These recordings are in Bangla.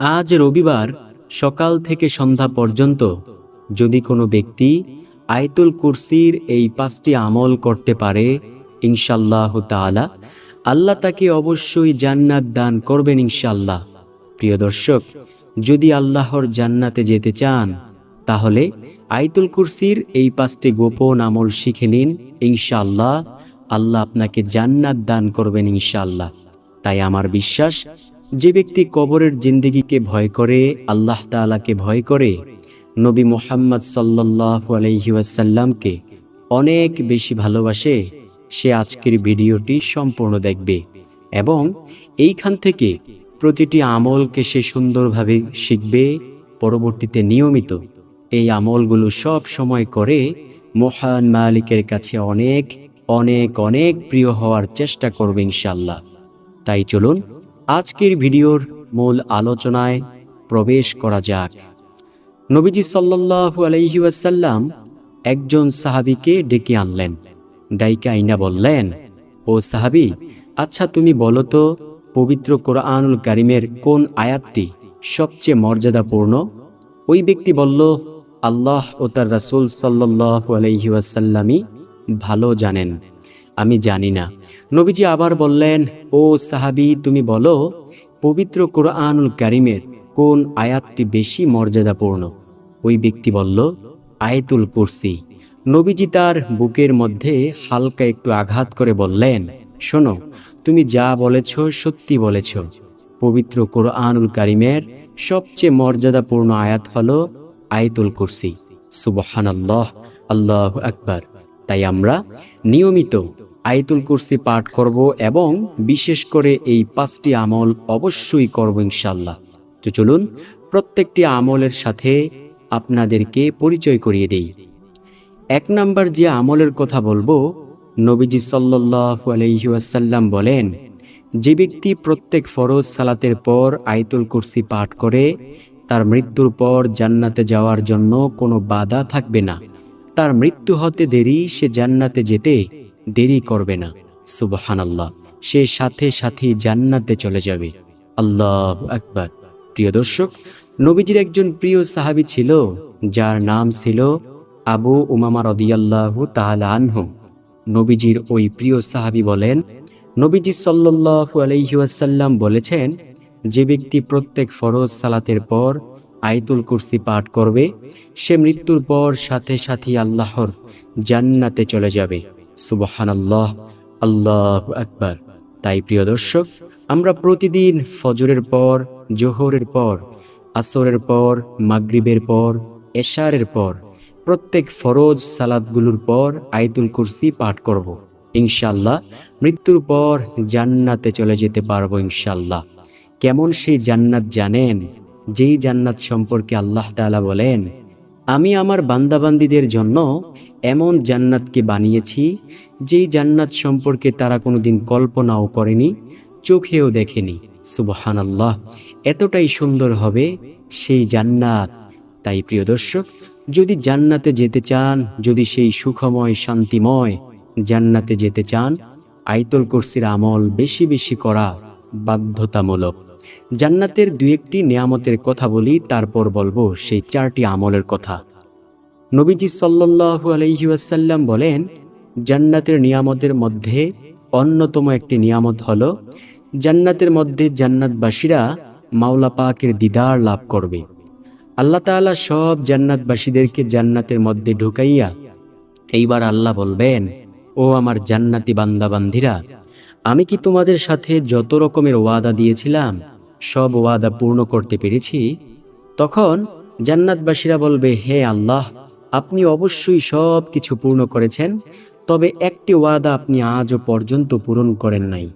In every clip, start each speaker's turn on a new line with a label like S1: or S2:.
S1: আজ রবিবার সকাল থেকে সন্ধ্যা পর্যন্ত যদি কোনো ব্যক্তি আয়তুল কুরসির এই পাঁচটি আমল করতে পারে ইনশাল্লাহ তাআলা, আল্লাহ তাকে অবশ্যই জান্নাত দান করবেন ইনশাল্লাহ প্রিয় দর্শক, যদি আল্লাহর জান্নাতে যেতে চান, তাহলে আয়তুল কুরসির এই পাঁচটি গোপন আমল শিখে নিন, ইনশাআল্লাহ, আল্লাহ আপনাকে জান্নাত দান করবেন ইনশাআল্লাহ। তাই আমার বিশ্বাস যে ব্যক্তি কবরের জিন্দিগিকে ভয় করে, আল্লাহ তাআলাকে ভয় করে, নবী মোহাম্মদ সাল্লাল্লাহু আলাইহি ওয়াসাল্লামকে অনেক বেশি ভালোবাসে, সে আজকের ভিডিওটি সম্পূর্ণ দেখবে এবং এইখান থেকে প্রতিটি আমলকে সে সুন্দরভাবে শিখবে। পরবর্তীতে নিয়মিত এই আমলগুলো সব সময় করে মহান মালিকের কাছে অনেক অনেক অনেক প্রিয় হওয়ার চেষ্টা করবে ইনশাল্লাহ তাই চলুন আজকের ভিডিওর মূল আলোচনায় প্রবেশ করা যাক। নবীজি সাল্লাল্লাহু আলাইহি ওয়াসাল্লাম একজন সাহাবীকে ডেকে আনলেন। ডাইকা আইনা বললেন, ও সাহাবী আচ্ছা তুমি বলো তো, পবিত্র কোরআনুল কারিমের কোন আয়াতটি সবচেয়ে মর্যাদাপূর্ণ? ওই ব্যক্তি বলল, আল্লাহ ও তার রাসূল সাল্লাল্লাহু আলাইহি ওয়াসাল্লামই ভালো জানেন। আমি জানি না। নবীজি আবার বললেন, ও সাহাবী, তুমি বলো, পবিত্র কোরআনুল কারিমের কোন আয়াতটি বেশি মর্যাদাপূর্ণ? ওই ব্যক্তি বলল, আয়াতুল কুরসি। নবীজি তার বুকের মধ্যে হালকা একটু আঘাত করে বললেন, শোনো, তুমি যা বলেছ সত্যি বলেছ। পবিত্র কোরআনুল কারিমের সবচেয়ে মর্যাদাপূর্ণ আয়াত হল আয়তুল কুরসি। সুবহানাল্লাহ, আল্লাহ আকবার। তাই আমরা নিয়মিত আয়তুল কুরসি পাঠ করব এবং বিশেষ করে এই পাঁচটি আমল অবশ্যই করব ইনশাল্লাহ তো চলুন প্রত্যেকটি আমলের সাথে আপনাদেরকে পরিচয় করিয়ে দেই। এক নাম্বার যে আমলের কথা বলব, নবীজি সাল্লাল্লাহু আলাইহি ওয়াসাল্লাম বলেন, যে ব্যক্তি প্রত্যেক ফরজ সালাতের পর আয়াতুল কুরসি পাঠ করে, তার মৃত্যুর পর জান্নাতে যাওয়ার জন্য কোনো বাধা থাকবে না। তার মৃত্যু হতে দেরি, সে জান্নাতে যেতে দেরি করবে না। সুবহানাল্লাহ। সে সাথে সাথে জান্নাতে চলে যাবে। আল্লাহ আকবার। প্রিয় দর্শক, নবীজির একজন প্রিয় সাহাবী ছিল, যার নাম ছিল আবু উমামা রদিয়াল্লাহু তাআলা আনহু। নবীজির ওই প্রিয় সাহাবী বলেন, নবীজি সাল্লাল্লাহু আলাইহি ওয়াসাল্লাম বলেছেন, যে ব্যক্তি প্রত্যেক ফরজ সালাতের পর আয়াতুল কুরসি পাঠ করবে, সে মৃত্যুর পর সাথে সাথে আল্লাহর জান্নাতে চলে যাবে। সুবহান আল্লাহ আল্লাহ আকবার। তাই প্রিয় দর্শক, আমরা প্রতিদিন ফজরের পর, জোহরের পর, আসরের পর, মাগরিবের পর, এশারের পর, প্রত্যেক ফরজ সালাদগুলোর পর আয়াতুল কুরসি পাঠ করব। ইনশাল্লাহ মৃত্যুর পর জান্নাতে চলে যেতে পারব ইনশাল্লাহ কেমন সেই জান্নাত জানেন? যেই জান্নাত সম্পর্কে আল্লাহ তাআলা বলেন, আমি আমার বান্দাবান্দিদের জন্য এমন জান্নাতকে বানিয়েছি, যেই জান্নাত সম্পর্কে তারা কোনোদিন কল্পনাও করেনি, চোখেও দেখেনি। সুবহান আল্লাহ এতটাই সুন্দর হবে সেই জান্নাত। তাই প্রিয় দর্শক, যদি জান্নাতে যেতে চান, যদি সেই সুখময়, শান্তিময় জান্নাতে যেতে চান আইতুল কুরসির আমল বেশি বেশি করা বাধ্যতামূলক। জান্নাতের দু একটি নিয়ামতের কথা বলি, তারপর বলব সেই চারটি আমলের কথা। নবীজি সাল্লাল্লাহু আলাইহি ওয়াসাল্লাম বলেন, জান্নাতের নিয়ামতের মধ্যে অন্যতম একটি নিয়ামত হলো, জান্নাতের মধ্যে জান্নাতবাসীরা মাওলা পাকের দিদার লাভ করবে। আল্লাহ তাআলা সব জান্নাতবাসীদেরকে জান্নাতের মধ্যে ঢুকাইয়া এইবার আল্লাহ বলবেন, ও আমার জান্নাতি বান্দাবান্ধিরা আমি কি তোমাদের সাথে যত রকমের ওয়াদা দিয়েছিলাম, সব ওয়াদা পূর্ণ করতে পেরেছি? তখন জান্নাতবাসীরা বলবে, হে আল্লাহ, আপনি অবশ্যই সব কিছু পূর্ণ করেছেন, তবে একটি ওয়াদা আপনি আজও পর্যন্ত পূরণ করেন নাই।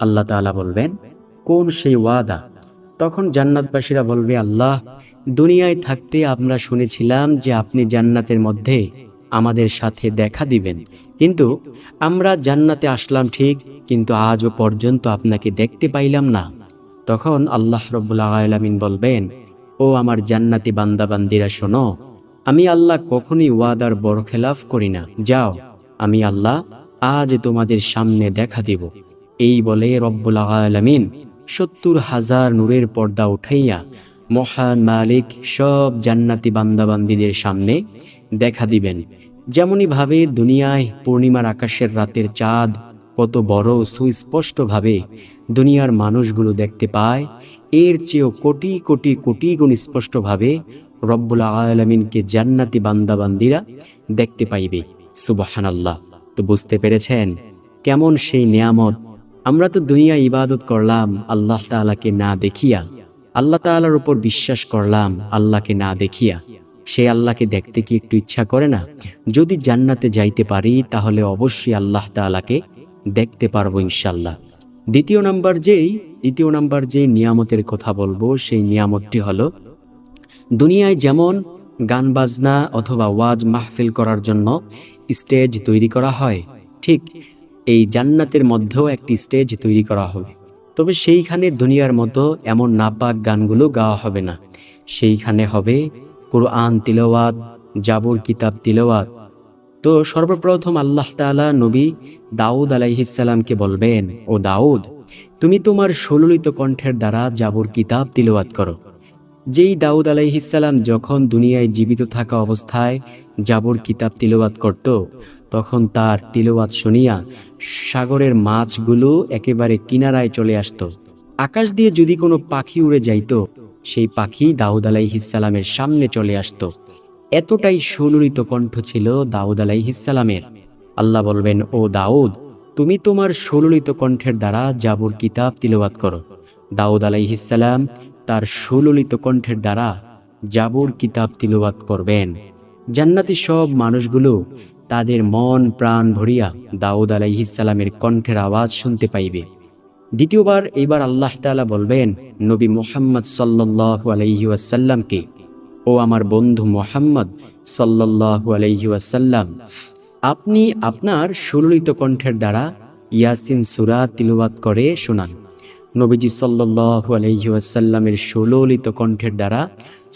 S1: আল্লাহ তাআলা বলবেন, কোন সেই ওয়াদা? তখন জান্নাতবাসীরা বলবে, আল্লাহ, দুনিয়ায় থাকতে আমরা শুনেছিলাম যে আপনি জান্নাতের মধ্যে আমাদের সাথে দেখা দিবেন। কিন্তু আমরা জান্নাতে আসলাম ঠিক, কিন্তু আজও পর্যন্ত আপনাকে দেখতে পাইলাম না। তখন আল্লাহ রব্বুল্লা আলামিন বলবেন, ও আমার জান্নাতি বান্দাবান্দিরা, শোনো, আমি আল্লাহ কখনই ওয়াদার বরখেলাফ করি না। যাও, আমি আল্লাহ আজ তোমাদের সামনে দেখা দিব। এই বলে রব্বুল আলামিন সত্তর হাজার নূরের পর্দা উঠাইয়া মহান মালিক সব জান্নাতি বান্দাবান্দিদের সামনে দেখা দিবেন। যেমনইভাবে দুনিয়ায় পূর্ণিমার আকাশের রাতের চাঁদ কত বড় সুস্পষ্টভাবে দুনিয়ার মানুষগুলো দেখতে পায়, এর চেয়েও কোটি কোটি কোটি গুণ স্পষ্টভাবে রব্বুল আলমিনকে জান্নাতি বান্দাবান্দিরা দেখতে পাইবে। সুবাহান আল্লাহ তো বুঝতে পেরেছেন কেমন সেই নিয়ামত? আমরা তো দুনিয়া ইবাদত করলাম, আল্লাহ তাআলাকে না দেখিয়া আল্লাহ তাআলার উপর বিশ্বাস করলাম, আল্লাহকে না দেখিয়া। সেই আল্লাহকে দেখতে কি একটু ইচ্ছা করে না? যদি জান্নাতে যাইতে পারি, তাহলে অবশ্যই আল্লাহ তাআলাকে দেখতে পারব ইনশাল্লাহ দ্বিতীয় নাম্বার যেই, দ্বিতীয় নাম্বার যে নিয়ামতের কথা বলব, সেই নিয়ামতটি হলো, দুনিয়ায় যেমন গান বাজনা অথবা ওয়াজ মাহফিল করার জন্য স্টেজ তৈরি করা হয়, ঠিক এই জান্নাতের মধ্যেও একটি স্টেজ তৈরি করা হবে। তবে সেইখানে দুনিয়ার মতো এমন নাপাক গানগুলো গাওয়া হবে না। সেইখানে হবে কোরআন তিলওয়াত, জাবর কিতাব তিলওয়াত। তো সর্বপ্রথম আল্লাহ তাআলা নবী দাউদ আলাইহিসাল্লামকে বলবেন, ও দাউদ, তুমি তোমার সুললিত কণ্ঠের দ্বারা জাবর কিতাব তিলওয়াত করো। যেই দাউদ আলাইহিসাল্লাম যখন দুনিয়ায় জীবিত থাকা অবস্থায় জাবর কিতাব তিলওয়াত করত তখন তার তিলওয়াত শুনিয়া সাগরের মাছগুলো একেবারে কিনারায় চলে আসতো। আকাশ দিয়ে যদি কোনো পাখি উড়ে যাইত, সেই পাখি দাউদ আলাইহিসাল্লামের সামনে চলে আসতো। এতটাই সুললিত কণ্ঠ ছিল দাউদ আলাইহিসাল্লামের আল্লাহ বলবেন, ও দাউদ, তুমি তোমার সুললিত কণ্ঠের দ্বারা জাবর কিতাব তিলওয়াত করো। দাউদ আলাইহিসাল্লাম তার সুললিত কণ্ঠের দ্বারা জাবর কিতাব তিলওয়াত করবেন। জান্নাতি সব মানুষগুলো তাদের মন প্রাণ ভরিয়া দাউদ আলাইহিসাল্লামের কণ্ঠের আওয়াজ শুনতে পাইবে। দ্বিতীয়বার এইবার আল্লাহ তাআলা বলবেন, নবী মোহাম্মদ সাল্লাল্লাহু আলাইহি ওয়াসাল্লামকে, ও আমার বন্ধু মোহাম্মদ সাল্লাল্লাহু আলাইহি ওয়াসাল্লাম, আপনি আপনার সুললিত কণ্ঠের দ্বারা ইয়াসিন সুরা তিলওয়াত করে শোনান। নবীজি সাল্লাল্লাহু আলাইহি ওয়াসাল্লামের সুললিত কণ্ঠের দ্বারা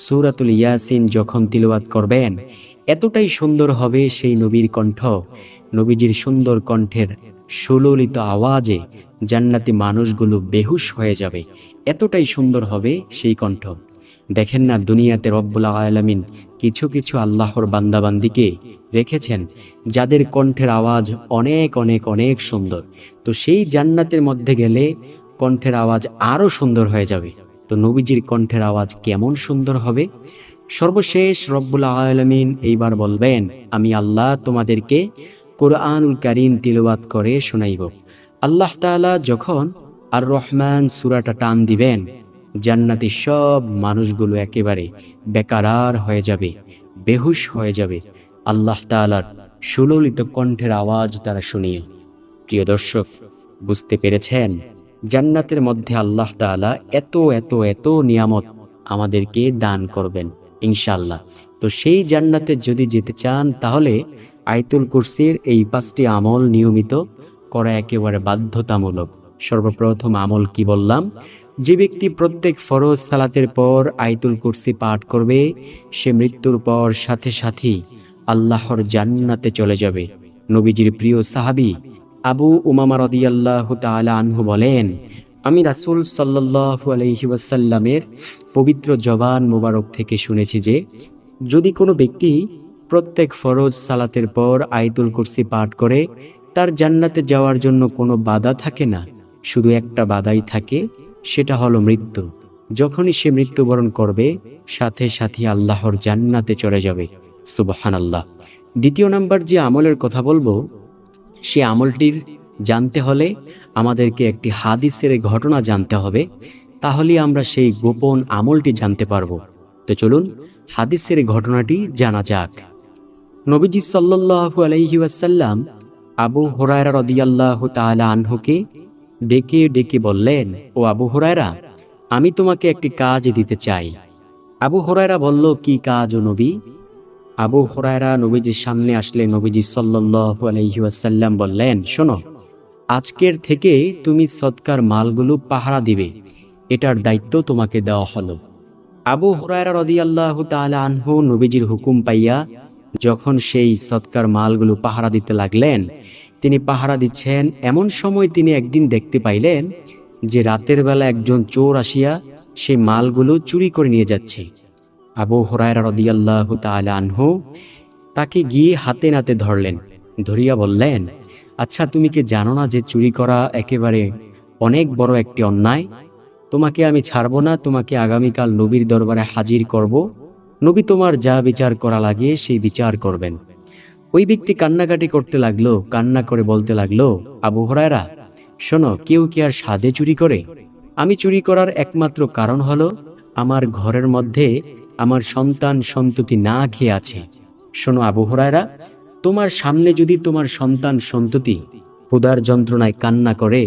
S1: সুরাতুল ইয়াসিন যখন তিলওয়াত করবেন এতটাই সুন্দর হবে সেই নবীর কণ্ঠ, নবীজির সুন্দর কণ্ঠের সুললিত আওয়াজে জান্নাতি মানুষগুলো বেহুশ হয়ে যাবে। এতটাই সুন্দর হবে সেই কণ্ঠ। দেখেন না, দুনিয়াতে রব্বুল আলামিন কিছু কিছু আল্লাহর বান্দাবান্দিকে রেখেছেন, যাদের কণ্ঠের আওয়াজ অনেক অনেক অনেক সুন্দর। তো সেই জান্নাতের মধ্যে গেলে কণ্ঠের আওয়াজ আরও সুন্দর হয়ে যাবে। তো নবীজির কণ্ঠের আওয়াজ কেমন সুন্দর হবে? সর্বশেষ রব্বুল আলমিন এইবার বলবেন, আমি আল্লাহ তোমাদেরকে কোরআনুল কারিম তিলওয়াত করে শোনাইব। আল্লাহ তাআলা যখন আর রহমান সুরাটা টান দিবেন জান্নাতি সব মানুষগুলো একেবারে বেকারার হয়ে যাবে, বেহুশ হয়ে যাবে। আল্লাহ তাআলার সুললিত কণ্ঠের আওয়াজ তারা শুনিয়ে প্রিয় দর্শক, বুঝতে পেরেছেন? জান্নাতের মধ্যে আল্লাহ তাআলা এত এত এত নিয়ামত আমাদেরকে দান করবেন। ইনশাল্লাহ তো সেই জান্নাতে যদি যেতে চান, তাহলে আয়তুল কুরসির এই পাঁচটি আমল নিয়মিত করা একেবারে বাধ্যতামূলক। সর্বপ্রথম আমল কি বললাম? যে ব্যক্তি প্রত্যেক ফরজ সালাতের পর আয়তুল কুরসি পাঠ করবে, সে মৃত্যুর পর সাথে সাথেই আল্লাহর জান্নাতে চলে যাবে। নবীজির প্রিয় সাহাবী আবু উমামা রদিয়াল্লাহ তাআলা আনহু বলেন আমি রাসূল সাল্লাল্লাহু আলাইহি ওয়াসাল্লামের পবিত্র জবান মোবারক থেকে শুনেছি যে, যদি কোনো ব্যক্তি প্রত্যেক ফরজ সালাতের পর আয়তুল কুরসি পাঠ করে, তার জান্নাতে যাওয়ার জন্য কোনো বাধা থাকে না। শুধু একটা বাধাই থাকে, সেটা হলো মৃত্যু। যখনই সে মৃত্যুবরণ করবে, সাথে সাথে আল্লাহর জান্নাতে চলে যাবে। সুবহান আল্লাহ দ্বিতীয় নাম্বার যে আমলের কথা বলব, সে আমলটির জানতে হলে আমাদেরকে একটি হাদিসের ঘটনা জানতে হবে, তাহলে আমরা সেই গোপন আমলটি জানতে পারব। তো চলুন, হাদিসের ঘটনাটি জানা যাক। নবীজি সাল্লাল্লাহু আলাইহি ওয়াসাল্লাম আবু হুরায়রা রাদিয়াল্লাহু তাআলা আনহুকে ডেকে ডেকে বললেন, ও আবু হুরায়রা, আমি তোমাকে একটি কাজ দিতে চাই। আবু হরায়রা বলল, কি কাজ ও নবী? আবু হরায়রা নবীজির সামনে আসলে নবীজি সাল্লাল্লাহু আলাইহি ওয়াসাল্লাম বললেন, শোনো আজকের থেকে তুমি সৎকার মালগুলো পাহারা দিবে। এটার দায়িত্ব তোমাকে দেওয়া হলো। আবু হুরায়রা রাদিয়াল্লাহু তাআলা আনহু নবীজির হুকুম পাইয়া যখন সেই সৎকার মালগুলো পাহারা দিতে লাগলেন, তিনি পাহারা দিচ্ছেন এমন সময় তিনি একদিন দেখতে পাইলেন যে রাতের বেলা একজন চোর আসিয়া সেই মালগুলো চুরি করে নিয়ে যাচ্ছে। আবু হরায়রা রদিয়াল্লাহ তাআলা আনহু তাকে গিয়ে হাতে নাতে ধরলেন, ধরিয়া বললেন আচ্ছা তুমি কি জানো না যে চুরি করা একেবারে অনেক বড় একটি অন্যায়? তোমাকে আমি ছাড়ব না, তোমাকে আগামীকাল নবীর দরবারে হাজির করব। নবী তোমার যা বিচার করা লাগে সেই বিচার করবেন। ওই ব্যক্তি কান্নাকাটি করতে লাগল, কান্না করে বলতে লাগল, আবু হরায়রা, শোনো, কেউ কি আর সাদে চুরি করে? আমি চুরি করার একমাত্র কারণ হলো, আমার ঘরের মধ্যে আমার সন্তান সন্ততি না খেয়ে আছে। শোনো, আবু হরায়রা তোমার সামনে যদি তোমার সন্তান সন্ততি ক্ষুধার যন্ত্রণায় কান্না করে,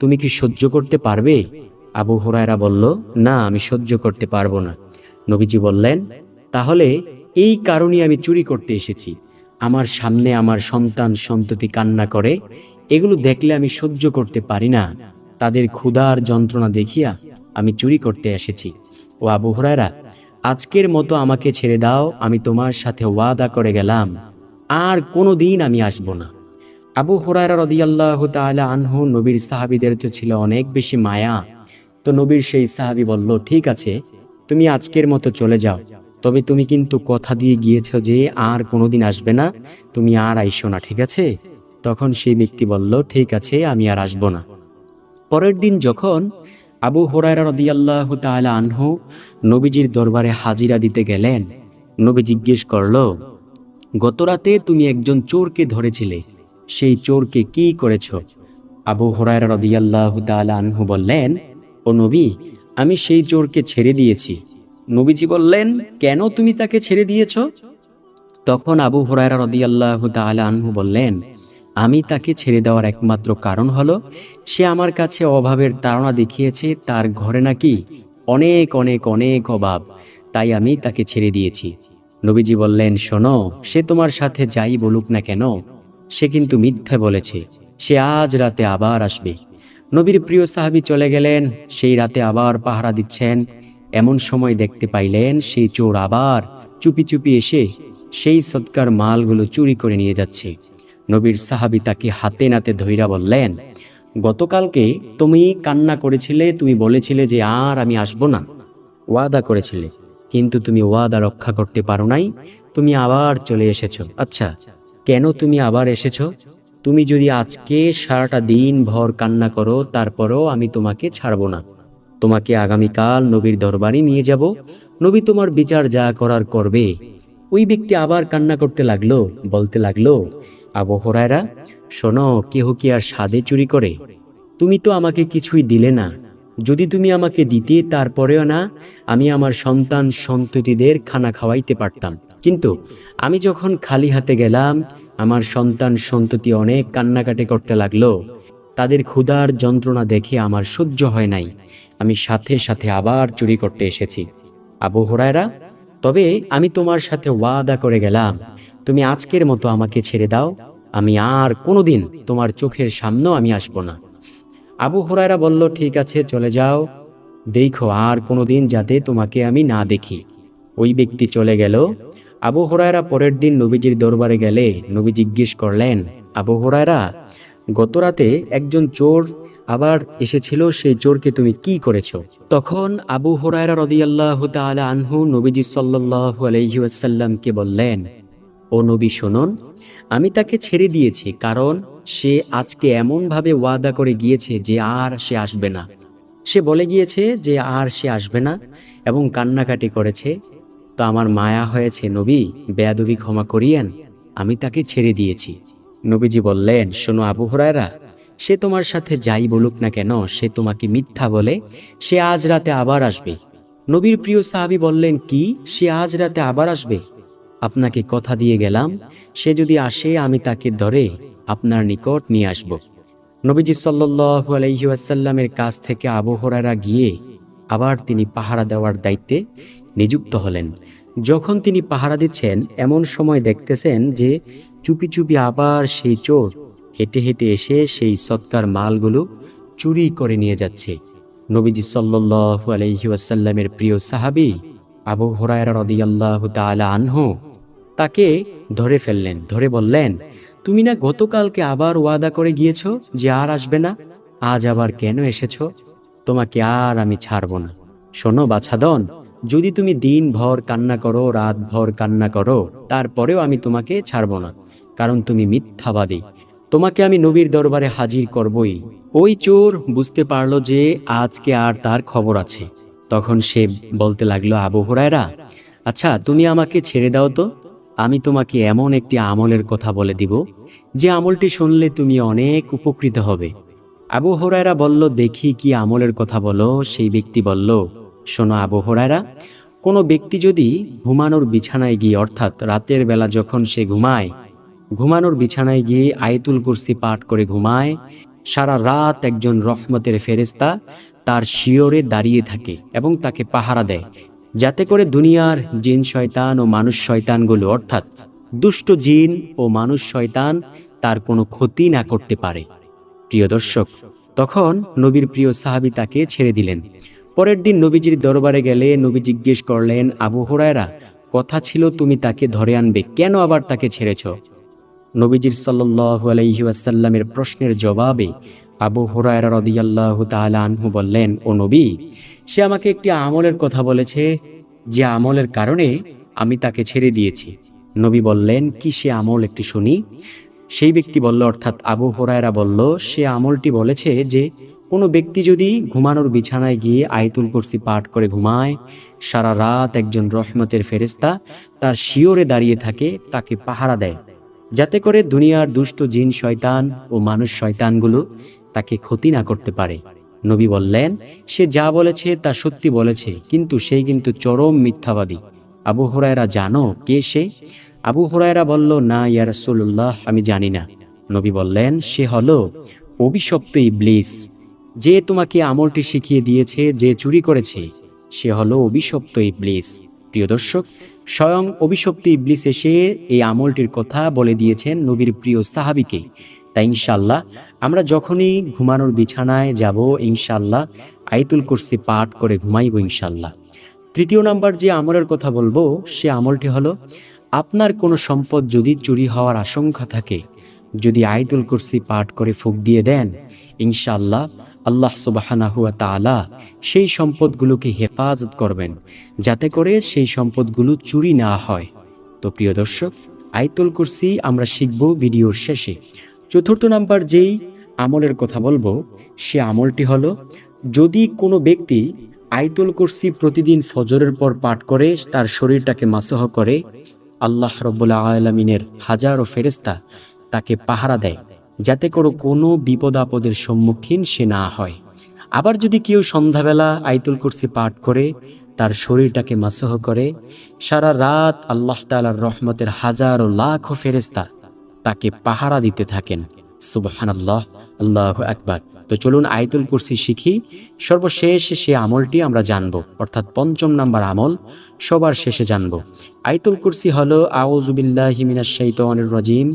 S1: তুমি কি সহ্য করতে পারবে? আবু হরায়রা বলল, না, আমি সহ্য করতে পারব না। নবীজি বললেন, তাহলে এই কারণেই আমি চুরি করতে এসেছি। আমার সামনে আমার সন্তান সন্ততি কান্না করে, এগুলো দেখলে আমি সহ্য করতে পারি না। তাদের ক্ষুধার যন্ত্রণা দেখিয়া আমি চুরি করতে এসেছি। ও আবু হরায়রা, আজকের মতো আমাকে ছেড়ে দাও, আমি তোমার সাথে ওয়াদা করে গেলাম। আর কোনো দিন আমি আসব না। আবু হুরায়রা রদিয়াল্লাহ তাআলা আনহু নবীর সাহাবীদের তো ছিল অনেক বেশি মায়া। তো নবীর সেই সাহাবী বলল, ঠিক আছে, তুমি আজকের মতো চলে যাও। তবে তুমি কিন্তু কথা দিয়ে গিয়েছো যে আর কোনোদিন আসবে না। তুমি আর আইসো না, ঠিক আছে? তখন সেই ব্যক্তি বলল, ঠিক আছে, আমি আর আসব না। পরের দিন যখন আবু হুরায়রা রদিয়াল্লাহ তাআলা আনহু নবীজির দরবারে হাজিরা দিতে গেলেন, নবী জিজ্ঞেস করল গতরাতে তুমি একজন চোরকে ধরেছিলে। সেই চোরকে কি করেছ? আবু হরায়রা রদিয়াল্লাহ আনহু বললেন, ও নবী, আমি সেই চোরকে ছেড়ে দিয়েছি। নবীজি বললেন, কেন তুমি তাকে ছেড়ে দিয়েছ? তখন আবু হরায়রা রদিয়াল্লাহ আনহু বললেন, আমি তাকে ছেড়ে দেওয়ার একমাত্র কারণ হলো, সে আমার কাছে অভাবের তাড়না দেখিয়েছে, তার ঘরে নাকি অনেক অনেক অনেক অভাব, তাই আমি তাকে ছেড়ে দিয়েছি। নবীজি বললেন, শোনো, সে তোমার সাথে যাই বলুক না কেন, সে কিন্তু মিথ্যা বলেছে, সে আজ রাতে আবার আসবে। নবীর প্রিয় সাহাবী চলে গেলেন, সেই রাতে আবার পাহারা দিচ্ছেন। এমন সময় দেখতে পাইলেন, সেই চোর আবার চুপি চুপি এসে সেই সৎকার মালগুলো চুরি করে নিয়ে যাচ্ছে। নবীর সাহাবী তাকে হাতে নাতে ধৈরা বললেন, গতকালকে তুমি কান্না করেছিলে, তুমি বলেছিলে যে আর আমি আসব না। ওয়াদা করেছিলে। কিন্তু তুমি ওয়াদা রক্ষা করতে পারো নাই, তুমি আবার চলে এসেছ। আচ্ছা কেন তুমি আবার এসেছ? তুমি যদি আজকে সারাটা দিন ভর কান্না করো, তারপরও আমি তোমাকে ছাড়বো না। তোমাকে আগামীকাল নবীর দরবারে নিয়ে যাব। নবী তোমার বিচার যা করার করবে। ওই ব্যক্তি আবার কান্না করতে লাগল, বলতে লাগল, আবু হরায়রা, শোনো, কেহ কি আর সাদে চুরি করে? তুমি তো আমাকে কিছুই দিলে না। যদি তুমি আমাকে দিতে, তারপরেও না, আমি আমার সন্তান সন্ততিদের খানা খাওয়াইতে পারতাম। কিন্তু আমি যখন খালি হাতে গেলাম, আমার সন্তান সন্ততি অনেক কান্নাকাটি করতে লাগল। তাদের ক্ষুধার যন্ত্রণা দেখে আমার সহ্য হয় নাই। আমি সাথে সাথে আবার চুরি করতে এসেছি। আবু হরায়রা, তবে আমি তোমার সাথে ওয়াদা করে গেলাম। তুমি আজকের মতো আমাকে ছেড়ে দাও। আমি আর কোনোদিন তোমার চোখের সামনেও আমি আসব না। আবু হুরায়রা বলল, ঠিক আছে, চলে যাও। দেখো, আর কোনো দিন যাতে তোমাকে আমি না দেখি। ওই ব্যক্তি চলে গেল। আবু হুরায়রা পরের দিন নবীজির দরবারে গেলে নবী জিজ্ঞেস করলেন, আবু হুরায়রা গতরাতে একজন চোর আবার এসেছিল, সেই চোরকে তুমি কি করেছ? তখন আবু হুরায়রা রদিয়াল্লাহু তাআলা আনহু নবীজি সাল্লাল্লাহু আলাইহি ওয়াসাল্লামকে বললেন, ও নবী, শুনুন, আমি তাকে ছেড়ে দিয়েছি, কারণ সে আজকে এমনভাবে ওয়াদা করে গিয়েছে যে আর সে আসবে না। সে বলে গিয়েছে যে আর সে আসবে না এবং কান্নাকাটি করেছে। তো আমার মায়া হয়েছে, নবী, বেয়াদবি ক্ষমা করিয়েন, আমি তাকে ছেড়ে দিয়েছি। নবীজি বললেন, শোনো আবু হুরায়রা, সে তোমার সাথে যাই বলুক না কেন, সে তোমাকে মিথ্যা বলে, সে আজ রাতে আবার আসবে। নবীর প্রিয় সাহাবী বললেন, কি? সে আজ রাতে আবার আসবে? আপনাকে কথা দিয়ে গেলাম, সে যদি আসে, আমি তাকে ধরে আপনার নিকট নিয়ে আসব। নবীজি সাল্লু আলহিউসাল্লামের কাছ থেকে আবহরারা গিয়ে আবার তিনি পাহারা দেওয়ার দায়িত্বে নিযুক্ত হলেন। যখন তিনি পাহারা দিচ্ছেন, এমন সময় দেখতেছেন যে চুপি চুপি আবার সেই চোর হেঁটে হেঁটে এসে সেই সৎকার মালগুলো চুরি করে নিয়ে যাচ্ছে। নবীজি সাল্লু আলহিউসাল্লামের প্রিয় সাহাবি আবু হরায়রা রদিয়াল্লাহ তালা আনহ তাকে ধরে ফেললেন, ধরে বললেন তুমি না গতকালকে আবার ওয়াদা করে গিয়েছ যে আর আসবে না? আজ আবার কেন এসেছ? তোমাকে আর আমি ছাড়ব না। শোনো, বাছাদন, যদি তুমি দিন ভর কান্না করো রাত ভর কান্না করো, তারপরেও আমি তোমাকে ছাড়ব না, কারণ তুমি মিথ্যাবাদী। তোমাকে আমি নবীর দরবারে হাজির করবই। ওই চোর বুঝতে পারল যে আজকে আর তার খবর আছে। তখন সে বলতে লাগল, আবু হুরায়রা আচ্ছা তুমি আমাকে ছেড়ে দাও তো। আমি তোমাকে এমন একটি আমলের কথা বলে দিব, যে আমলটি শুনলে তুমি অনেক উপকৃত হবে। আবু হরায়রা বলল, দেখি কি আমলের কথা বলো। সেই ব্যক্তি বলল, শোনো আবু হরায়রা, কোনো ব্যক্তি যদি ঘুমানোর বিছানায় গিয়ে, অর্থাৎ রাতের বেলা যখন সে ঘুমায়, ঘুমানোর বিছানায় গিয়ে আয়তুল কুরসি পাঠ করে ঘুমায়, সারা রাত একজন রহমতের ফেরেস্তা তার শিওরে দাঁড়িয়ে থাকে এবং তাকে পাহারা দেয়। যাতে করে দুনিয়ার জিন শয়তান ও মানুষ শয়তানগুলো, অর্থাৎ দুষ্ট জিন ও মানুষ শয়তান, তার কোনো ক্ষতি না করতে পারে। প্রিয় দর্শক, তখন নবীর প্রিয় সাহাবি তাকে ছেড়ে দিলেন। পরের দিন নবীজির দরবারে গেলে নবী জিজ্ঞেস করলেন, আবু হুরায়রা, কথা ছিল তুমি তাকে ধরে আনবে, কেন আবার তাকে ছেড়েছ? নবীজির সাল্লাল্লাহু আলাইহি ওয়াসাল্লামের প্রশ্নের জবাবে আবু হুরায়রা রাদিয়াল্লাহু তাআলা আনহু বললেন, ও নবী, সে আমাকে একটি আমলের কথা বলেছে, যে আমলের কারণে আমি তাকে ছেড়ে দিয়েছি। নবী বললেন, কি সে আমল একটি শুনি? সেই ব্যক্তি বলল, অর্থাৎ আবু হোরায়রা বলল, সে আমলটি বলেছে যে, কোনো ব্যক্তি যদি ঘুমানোর বিছানায় গিয়ে আয়তুল কুরসি পাঠ করে ঘুমায়, সারা রাত একজন রহমতের ফেরেস্তা তার শিওরে দাঁড়িয়ে থাকে, তাকে পাহারা দেয়। যাতে করে দুনিয়ার দুষ্ট জিন শয়তান ও মানুষ শয়তানগুলো তাকে ক্ষতি না করতে পারে। নবী বললেন, সে যা বলেছে তা সত্যি বলেছে, কিন্তু সে কিন্তু চরম মিথ্যাবাদী। আবু হুরায়রা জানো কে সে? আবু হুরায়রা বলল, না, ইয়া রাসূলুল্লাহ, আমি জানি না। নবী বললেন, সে হলো অভিশপ্ত ইবলিস, যে তোমাকে আমলটি শিখিয়ে দিয়েছে, যে চুরি করেছে। সে হলো অভিশপ্ত ইবলিস। প্রিয় দর্শক, স্বয়ং অভিশপ্ত ইবলিস এসে এই আমলটির কথা বলে দিয়েছেন নবীর প্রিয় সাহাবিকে। তাই ইনশাল্লাহ আমরা যখনই ঘুমানোর বিছানায় যাব ইনশাল্লাহ আইতুল কুরসি পাঠ করে ঘুমাইব ইনশাল্লাহ তৃতীয় নাম্বার যে আমলের কথা বলব, সে আমলটি হলো, আপনার কোনো সম্পদ যদি চুরি হওয়ার আশঙ্কা থাকে, যদি আইতুল কুরসি পাঠ করে ফুক দিয়ে দেন ইনশাল্লাহ আল্লাহ সুবাহানাহুয়া তালা সেই সম্পদগুলোকে হেফাজত করবেন, যাতে করে সেই সম্পদগুলো চুরি না হয়। তো প্রিয় দর্শক আইতুল কুরসি আমরা শিখব ভিডিওর শেষে। চতুর্থ নাম্বার যেই আমলের কথা বলব, সে আমলটি হলো, যদি কোনো ব্যক্তি আইতুল কুরসি প্রতিদিন ফজরের পর পাঠ করে, তার শরীরটাকে মাসহ করে, আল্লাহ রব্বুল্লা আলমিনের হাজারো ফেরেস্তা তাকে পাহারা দেয়, যাতে করে কোনো বিপদ আপদের সম্মুখীন সে না হয়। আবার যদি কেউ সন্ধ্যাবেলা আইতুল কুরসি পাঠ করে, তার শরীরটাকে মাসহ করে, সারা রাত আল্লাহ তালার রহমতের হাজারো লাখো ফেরেস্তা তাকে পাহারা দিতে থাকেন। সুবহান আল্লাহ একবার তো চলুন আয়তুল কুরসি শিখি। সর্বশেষ সে আমলটি আমরা জানব, অর্থাৎ পঞ্চম নাম্বার আমল, সবার শেষে জানব। আয়তুল কুরসি হলো আউজুবিল্লাহ মিনাশ শাইতানির রাজিম,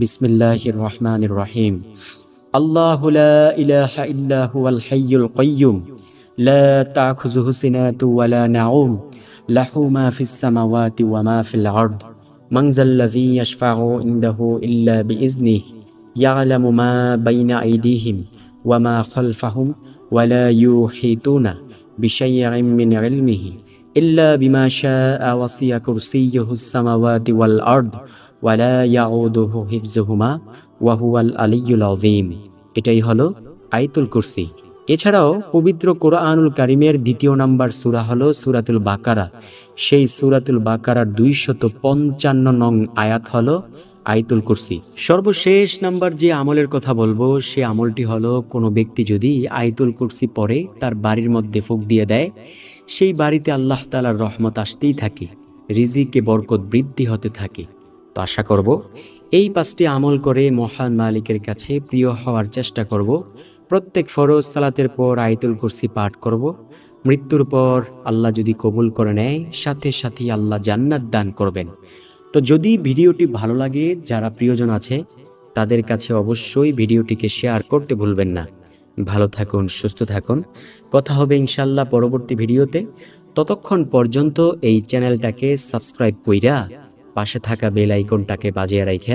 S1: বিসমিল্লাহির রহমানির রহিম। আল্লাহু ইলাহা ইল্লা হুয়াল হাইয়ুল কাইয়্যুম লা তাখুযুহু সিনাতু ওয়ালা নাউম। লাহু মা ফিস সামাওয়াতি ওয়া মা من ذا الذي يشفع عنده إلا بإذنه يعلم ما بين أيديهم وما خلفهم ولا يحيطون بشيء من علمه إلا بما شاء وصي كرسيه السماوات والأرض ولا يعوده حفظهما وهو العلي العظيم এটাই হলো আইতুল কুরসি এছাড়াও পবিত্র কোরআনুল কারিমের দ্বিতীয় নাম্বার সূরা হলো সুরাতুল বাকারা। সেই সূরাতুল বাকারার দুইশত পঞ্চান্ন নং আয়াত হলো আইতুল কুরসি। সর্বশেষ নাম্বার যে আমলের কথা বলব, সে আমলটি হলো কোনো ব্যক্তি যদি আইতুল কুরসি পরে তার বাড়ির মধ্যে ফুক দিয়ে দেয়, সেই বাড়িতে আল্লাহ তালার রহমত আসতেই থাকে, রিজিকে বরকত বৃদ্ধি হতে থাকে। তো আশা করব, এই পাঁচটি আমল করে মহান মালিকের কাছে প্রিয় হওয়ার চেষ্টা করব। প্রত্যেক ফরজ সালাতের পর আয়তুল কুরসি পাঠ করব। মৃত্যুর পর আল্লাহ যদি কবুল করে নেয়, সাথে সাথে আল্লাহ জান্নাত দান করবেন। তো যদি ভিডিওটি ভালো লাগে, যারা প্রিয়জন আছে, তাদের কাছে অবশ্যই ভিডিওটিকে শেয়ার করতে ভুলবেন না। ভালো থাকুন, সুস্থ থাকুন। কথা হবে ইনশাল্লাহ পরবর্তী ভিডিওতে। ততক্ষণ পর্যন্ত এই চ্যানেলটাকে সাবস্ক্রাইব কইরা পাশে থাকা বেল আইকনটাকে বাজিয়ে রাখেন